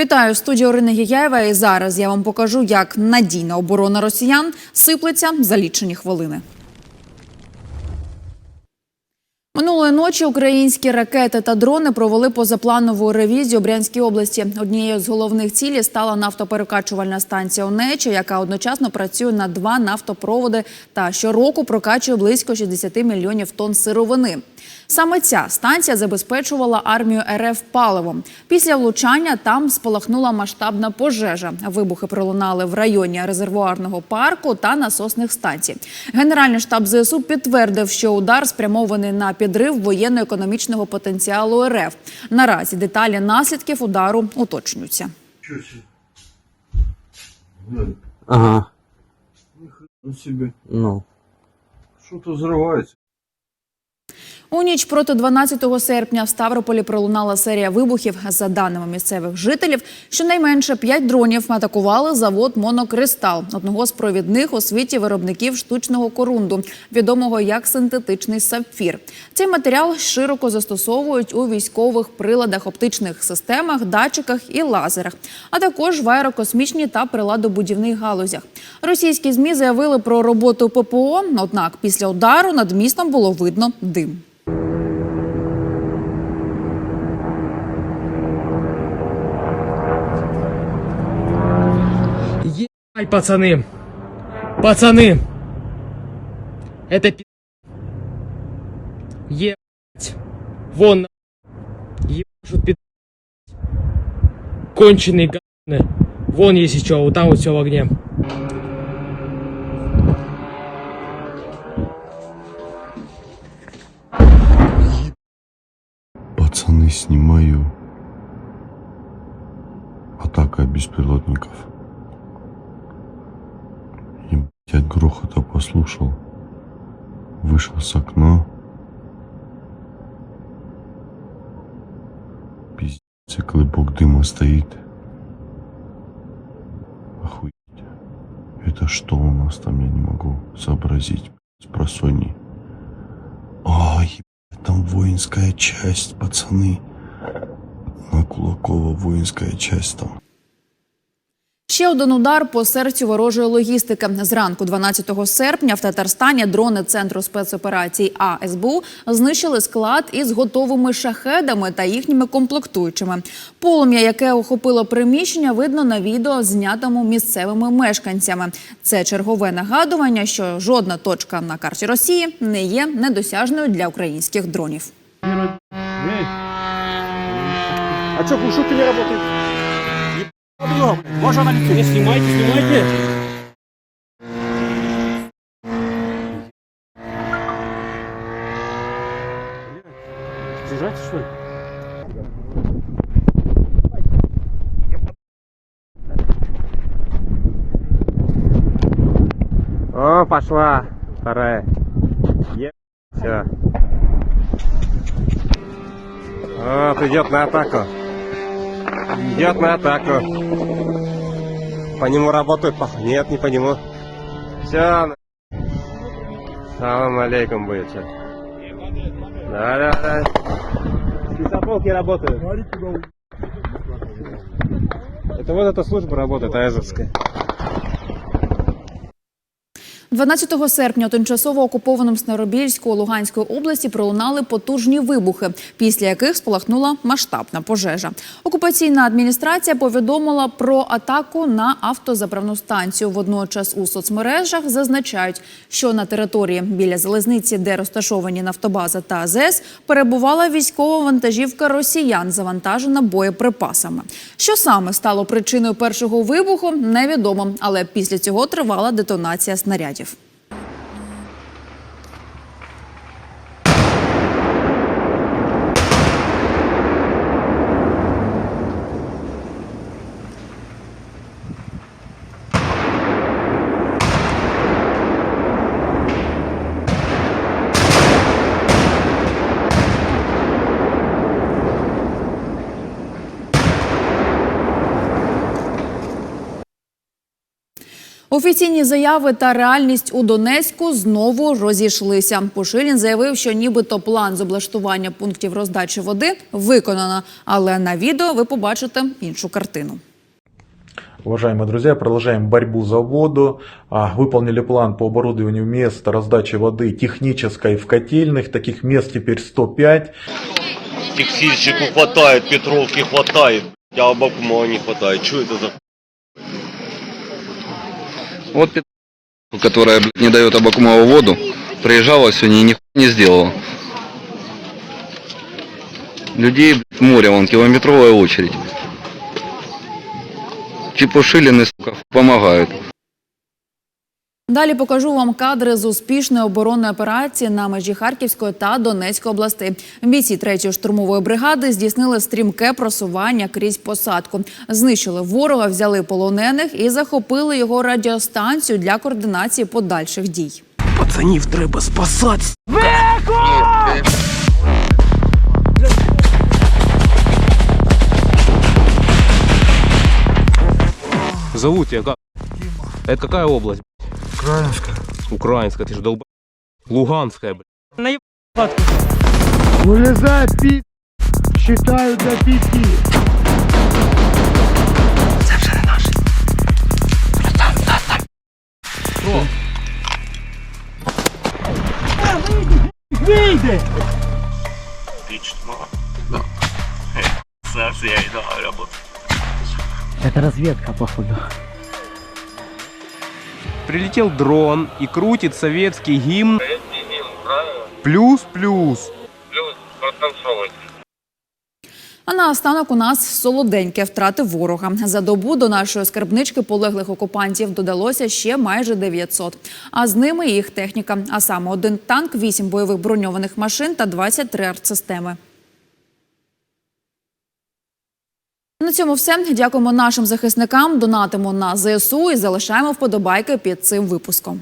Вітаю студію Орини Гіяєва. І зараз я вам покажу, як надійна оборона росіян сиплеться за лічені хвилини. Минулої ночі українські ракети та дрони провели позапланову ревізію Брянській області. Однією з головних цілей стала нафтоперекачувальна станція Онеча, яка одночасно працює на два нафтопроводи та щороку прокачує близько 60 мільйонів тонн сировини. Саме ця станція забезпечувала армію РФ паливом. Після влучання там спалахнула масштабна пожежа. Вибухи пролунали в районі резервуарного парку та насосних станцій. Генеральний штаб ЗСУ підтвердив, що удар спрямований на підрив воєнно-економічного потенціалу РФ. Наразі деталі наслідків удару уточнюються. Ага, ну себе. ну. Что-то взрывается. У ніч проти 12 серпня в Ставрополі пролунала серія вибухів. За даними місцевих жителів, щонайменше п'ять дронів атакували завод Монокристал, одного з провідних у світі виробників штучного корунду, відомого як синтетичний сапфір. Цей матеріал широко застосовують у військових приладах, оптичних системах, датчиках і лазерах, а також в аерокосмічній та приладобудівних галузях. Російські змі заявили про роботу ППО. Однак після удару над містом було видно дим. Ебать, пацаны. Пацаны. Это пи... Ебать. Вон. Ебашут пи... Конченые г***ны. Вон если что, вот там вот все в огне. Пацаны, снимаю. Атака беспилотников. Ебать, от грохота послушал. Вышел с окна. Пиздец, и клыбок дыма стоит. Охуеть. Это что у нас там, я не могу сообразить. С просонья. А, там воинская часть, пацаны. На Кулакова воинская часть там. Ще один удар по серцю ворожої логістики. Зранку 12 серпня в Татарстані дрони Центру спецоперацій АСБУ знищили склад із готовими шахедами та їхніми комплектуючими. Полум'я, яке охопило приміщення, видно на відео, знятому місцевими мешканцями. Це чергове нагадування, що жодна точка на карті Росії не є недосяжною для українських дронів. А что, глушилка не работает? Ебать, Можно на лицо? Не снимайте, снимайте. Держать, что ли? О, пошла. Вторая. Е... Все. Вот, идет на атаку. Идет на атаку. По нему работают, Нет, не по нему. Все. Салам алейкум будет сейчас. Да, да, да. Спецополки работают. Это вот эта служба работает, АЭЗовская. 12 серпня у тимчасово окупованому Снеробільську Луганської області пролунали потужні вибухи, після яких спалахнула масштабна пожежа. Окупаційна адміністрація повідомила про атаку на автозаправну станцію. Водночас у соцмережах зазначають, що на території біля залізниці, де розташовані нафтобаза та АЗС, перебувала військова вантажівка росіян, завантажена боєприпасами. Що саме стало причиною першого вибуху, невідомо, але після цього тривала детонація снарядів. У Офіційні заяви та реальність у Донецьку знову розійшлися. Пушилін заявив, що нібито план з облаштування пунктів роздачі води виконано, але на відео ви побачите іншу картину. Уважаемые друзья, продолжаем борьбу за воду. А, Выполнили план по оборудованию мест раздачи воды технической в котельных. Таких мест теперь 105. Текстильщику хватает, Петровки хватает, а Абакумова не хватает. Что это за Вот которая не дает Абакумову воду, приезжала сегодня и нихуя не сделала. Людей блядь, море, вон километровая очередь. Чепушилины, сука, помогают. Далі покажу вам кадри з успішної оборонної операції на межі Харківської та Донецької областей. Бійці 3-ї штурмової бригади здійснили стрімке просування крізь посадку. Знищили ворога, взяли полонених і захопили його радіостанцію для координації подальших дій. Пацанів треба спасати. Зовут тебя как? Это какая область? Украинская. Украинская, ты же долба. Луганская, блядь. Наеб... Вылезай, пи... Считаю до пяти. Це вже не наше. да. нас там. О. Вийде! Отлично, мало. Да. Сам я иду работать. Это разведка, походу. Прилетел дрон и крутит советский гимн. Плюс-плюс. А наостанок у нас солоденьке втрати ворога. За добу до нашої скарбнички полеглих окупантів додалося ще майже 900. А з ними їх техніка. А саме один танк, вісім бойових броньованих машин та 23 артсистеми. На цьому все. Дякуємо нашим захисникам. Донатимо на ЗСУ і залишаємо вподобайки під цим випуском.